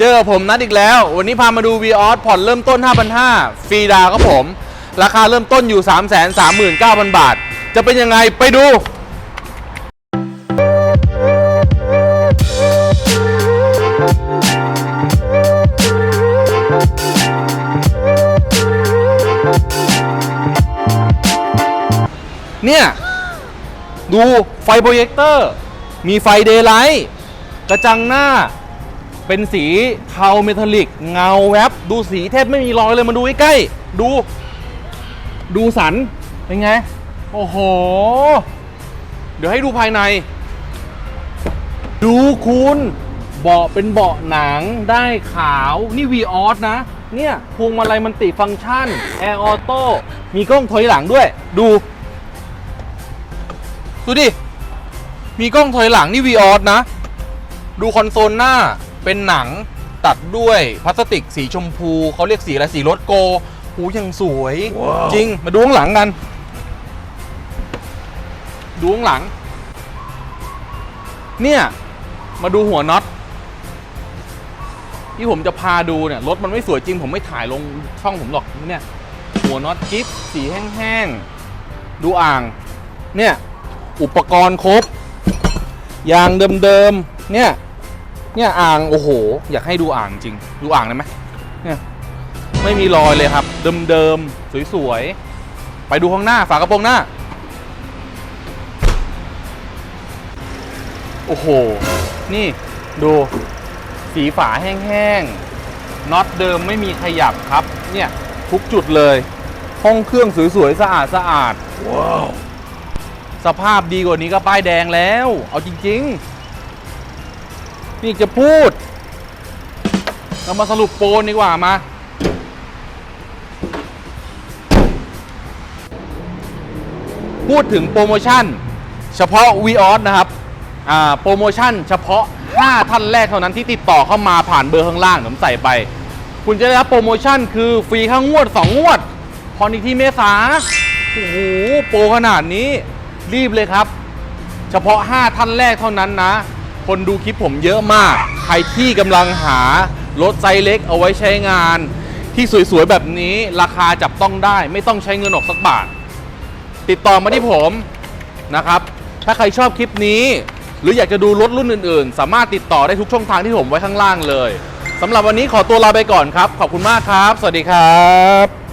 เจอผมนัดอีกแล้ว วันนี้พามาดู v ีออสผ่อนเริ่มต้น 5,500ฟรีดาวครับผม ราคาเริ่มต้นอยู่ 339,000 บาท จะเป็นยังไงไปดูเนี่ย ดูไฟโปรเจคเตอร์ มีไฟเดย์ไลท์กระจังหน้า เป็นสีเทาเมทัลลิก เงาแวบ ดูสีแทบไม่มีรอยเลยมาดูใกล้ๆดู ดูสัน เป็นไง โอ้โห เดี๋ยวให้ดูภายใน ดูคุณเบาะเป็นเบาะหนังได้ขาวนี่ v ีออสนะ เนี่ยพวงมาลัยมันติฟังก์ชันแอร์ออโต้มีกล้องถอยหลังด้วย ดู ดูดิ มีกล้องถอยหลังนี่ v ีออสนะ ดูคอนโซลหน้า เป็นหนังตัดด้วยพลาสติกสีชมพูเขาเรียกสีอะไรสีรถโกหูยังสวย จริงมาดูข้างหลังกัน ดูข้างหลัง เนี่ย มาดูหัวน็อตที่ผมจะพาดูเนี่ยรถมันไม่สวยจริง ผมไม่ถ่ายลงช่องผมหรอกเนี่ย หัวน็อตกิฟสีแห้งๆ ดูอ่าง เนี่ย อุปกรณ์ครบยางเดิมๆเนี่ย เนี่ยอ่างโอ้โห อยากให้ดูอ่างจริง ดูอ่างได้ไหมเนี่ยไม่มีรอยเลยครับ เดิมๆสวยๆไปดูข้างหน้าฝากระโปรงหน้า โอ้โห นี่ดูสีฝาแห้งๆน็อตเดิมไม่มีขยับครับ เนี่ยทุกจุดเลย ห้องเครื่องสวยๆสะอาดสะอาดว้าวสภาพดีกว่านี้ก็ป้ายแดงแล้ว เอาจริง ๆ นี่จะพูด เรามาสรุปโปรดีกว่ามา พูดถึงโปรโมชั่น เฉพาะ v ีออสนะครับอ่าโปรโมชั่นเฉพาะ 5 ท่านแรกเท่านั้นที่ติดต่อเข้ามาผ่านเบอร์ข้างล่างผมใส่ไป คุณจะได้รับโปรโมชั่นคือฟรีข้างงวด 2 งวดผ่อนอีกที่เมษาโอ้โหโปรขนาดนี้รีบเลยครับ เฉพาะ 5 ท่านแรกเท่านั้นนะ คนดูคลิปผมเยอะมาก ใครที่กำลังหารถไซส์เล็กเอาไว้ใช้งาน ที่สวยๆแบบนี้ราคาจับต้องได้ ไม่ต้องใช้เงินออกสักบาท ติดต่อมาที่ผมนะครับ ถ้าใครชอบคลิปนี้ หรืออยากจะดูรถรุ่นอื่นๆ สามารถติดต่อได้ทุกช่องทางที่ผมไว้ข้างล่างเลยสำหรับวันนี้ขอตัวลาไปก่อนครับ ขอบคุณมากครับ สวัสดีครับ